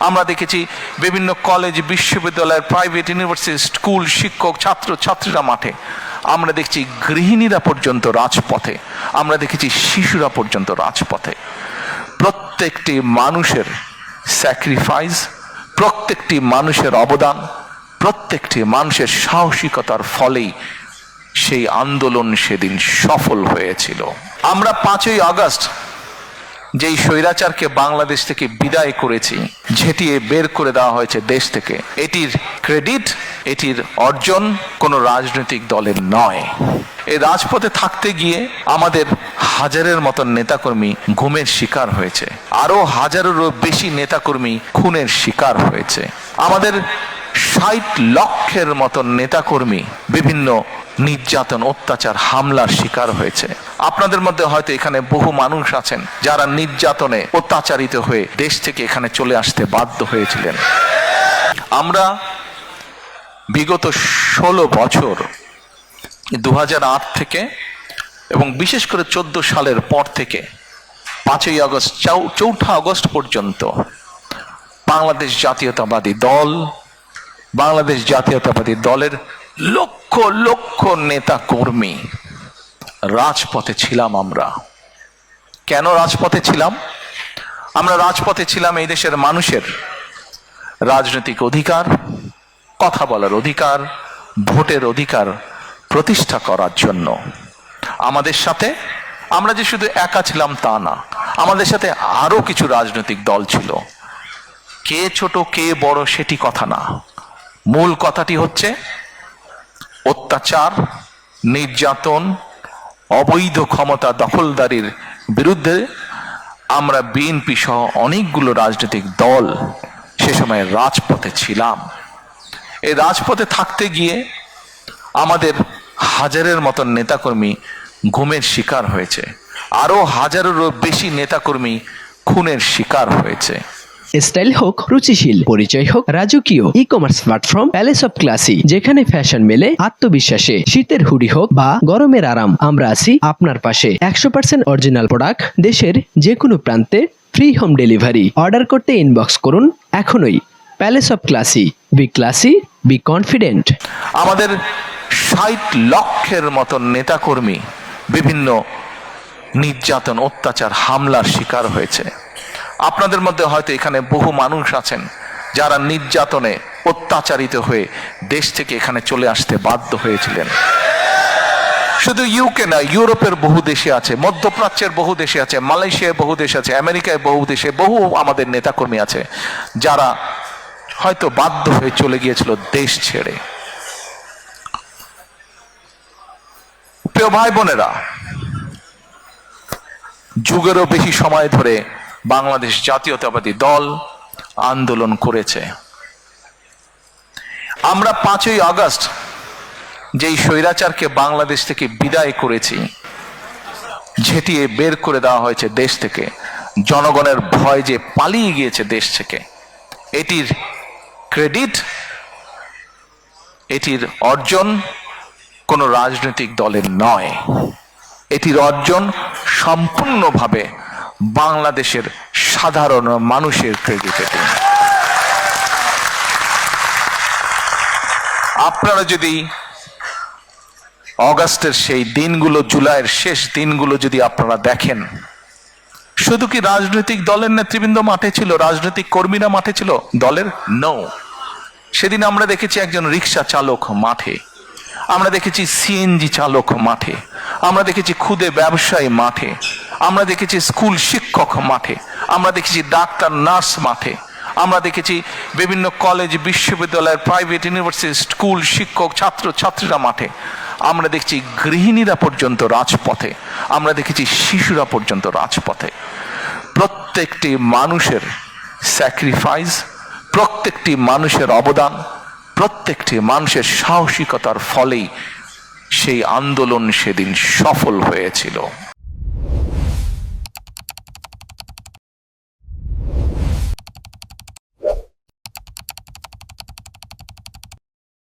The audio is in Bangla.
আমরা দেখেছি বিভিন্ন কলেজ বিশ্ববিদ্যালয় প্রাইভেট ইউনিভার্সিটি স্কুল শিক্ষক, ছাত্র, ছাত্রীরা মাঠে। আমরা দেখছি গৃহিণীরা পর্যন্ত রাজপথে। আমরা দেখেছি শিশুরা পর্যন্ত রাজপথে। প্রত্যেকটি মানুষের স্যাক্রিফাইস প্রত্যেকটি মানুষের অবদান, প্রত্যেকটি মানুষের সাহসিকতার ফলেই সেই আন্দোলন সেদিন সফল হয়েছিল। আমরা পাঁচই আগস্ট যেই স্বৈরাচারকে বাংলাদেশ থেকে বিদায় করেছি, ঝেঁটিয়ে বের করে দেওয়া হয়েছে দেশ থেকে, এটির ক্রেডিট, এটির অর্জন কোনো রাজনৈতিক দলের নয়। এই রাজপথে থাকতে গিয়ে আমাদের হাজারের মতন নেতাকর্মী ঘুমের শিকার হয়েছে। আরও হাজারেরও বেশি নেতাকর্মী খুনের শিকার হয়েছে। আমাদের ষাট লক্ষের মতন নেতাকর্মী বিভিন্ন নির্যাতন, অত্যাচার, হামলার শিকার হয়েছে। আপনাদের মধ্যে হয়তো এখানে বহু মানুষ আছেন যারা নির্যাতনে অত্যাচারিত হয়ে দেশ থেকে এখানে চলে আসতে বাধ্য হয়েছিলেন। আমরা বিগত ষোলো বছর দু হাজার আট থেকে এবং বিশেষ করে চোদ্দ সালের পর থেকে পাঁচই আগস্ট চৌঠা আগস্ট পর্যন্ত বাংলাদেশ জাতীয়তাবাদী দল বাংলাদেশ জাতীয়তাবাদী দলের লক্ষ লক্ষ নেতা কর্মী। রাজপথে ছিলাম আমরা। কেন রাজপথে ছিলাম? আমরা রাজপথে ছিলাম এই দেশের মানুষের রাজনৈতিক অধিকার, কথা বলার অধিকার, ভোটের অধিকার প্রতিষ্ঠা করার জন্য। আমাদের সাথে আমরা যে শুধু একা ছিলাম তা না, আমাদের সাথে আরও কিছু রাজনৈতিক দল ছিল। কে ছোট, কে বড় সেটি কথা না। মূল কথাটি হচ্ছে, অত্যাচার, নির্যাতন, অবৈধ ক্ষমতা দখলদারির বিরুদ্ধে আমরা বিএনপি সহ অনেকগুলো রাজনৈতিক দল সে সময় রাজপথে ছিলাম। এই রাজপথে থাকতে গিয়ে আমাদের হাজারের মতন নেতাকর্মী ঘুমের শিকার হয়েছে। আরও হাজারেরও বেশি নেতাকর্মী খুনের শিকার হয়েছে। স্টাইল হোক, রুচিশীল, পরিচয় হোক, রাজকীয় e commerce platform palace of classy যেখানে ফ্যাশন মেলে, আত্মবিশ্বাসে, শীতের হুডি হোক বা গরমের আরাম, আমরা আছি আপনার পাশে। একশো পার্সেন্ট অরিজিনাল প্রোডাক্ট দেশের যে কোনো প্রান্তে ফ্রি হোম ডেলিভারি অর্ডার করতে ইনবক্স করুন এখনই। Palace of classy be classy be confident আমাদের ষাট লক্ষের মতন নেতাকর্মী বিভিন্ন নির্যাতন, অত্যাচার, হামলার শিকার হয়েছে। আপনাদের মধ্যে হয়তো এখানে বহু মানুষ আছেন যারা নির্যাতনে অত্যাচারিত হয়ে দেশ থেকে এখানে চলে আসতে বাধ্য হয়েছিলেন। শুধু ইউকে না, ইউরোপের বহু দেশে আছে, মধ্যপ্রাচ্যের বহু দেশে আছে, মালয়েশিয়ায় বহু দেশ আছে, আমেরিকায় বহু দেশে, বহু আমাদের নেতাকর্মী আছে, যারা হয়তো বাধ্য হয়ে চলে গিয়েছিল দেশ ছেড়ে। প্রিয় ভাই বোনেরা, যুগেরও বেশি সময় ধরে বাংলাদেশ জাতীয়তাবাদী দল আন্দোলন করেছে। আমরা পাঁচই আগস্ট যেই স্বৈরাচারকে বাংলাদেশ থেকে বিদায় করেছি, ঝেঁটিয়ে বের করে দেওয়া হয়েছে দেশ থেকে, জনগণের ভয় যে পালিয়ে গিয়েছে দেশ থেকে, এটির ক্রেডিট, এটির অর্জন কোনো রাজনৈতিক দলের নয়। এটির অর্জন সম্পূর্ণভাবে বাংলাদেশের সাধারণ মানুষের ক্রেডিট আপনারা যদি অগাস্টের সেই দিনগুলো, জুলাইয়ের শেষ দিনগুলো যদি আপনারা দেখেন, শুধু কি রাজনৈতিক দলের নেতৃবৃন্দ মাঠে ছিল, রাজনৈতিক কর্মীরা মাঠে ছিল? দলের? নো সেদিন আমরা দেখেছি একজন রিক্সা চালক মাঠে, আমরা দেখেছি সিএনজি চালক মাঠে, আমরা দেখেছি খুদে ব্যবসায়ী মাঠে আমরা দেখেছি স্কুল শিক্ষক মাঠে, আমরা দেখেছি ডাক্তার, নার্স মাঠে, আমরা দেখেছি বিভিন্ন কলেজ বিশ্ববিদ্যালয়ের প্রাইভেট ইউনিভার্সিটি স্কুল শিক্ষক, ছাত্র, ছাত্রীরা মাঠে, আমরা দেখছি গৃহিণীরা পর্যন্ত রাজপথে, আমরা দেখেছি শিশুরা পর্যন্ত রাজপথে। প্রত্যেকটি মানুষের স্যাক্রিফাইস প্রত্যেকটি মানুষের অবদান, প্রত্যেকটি মানুষের সাহসিকতার ফলেই সেই আন্দোলন সেদিন সফল হয়েছিল।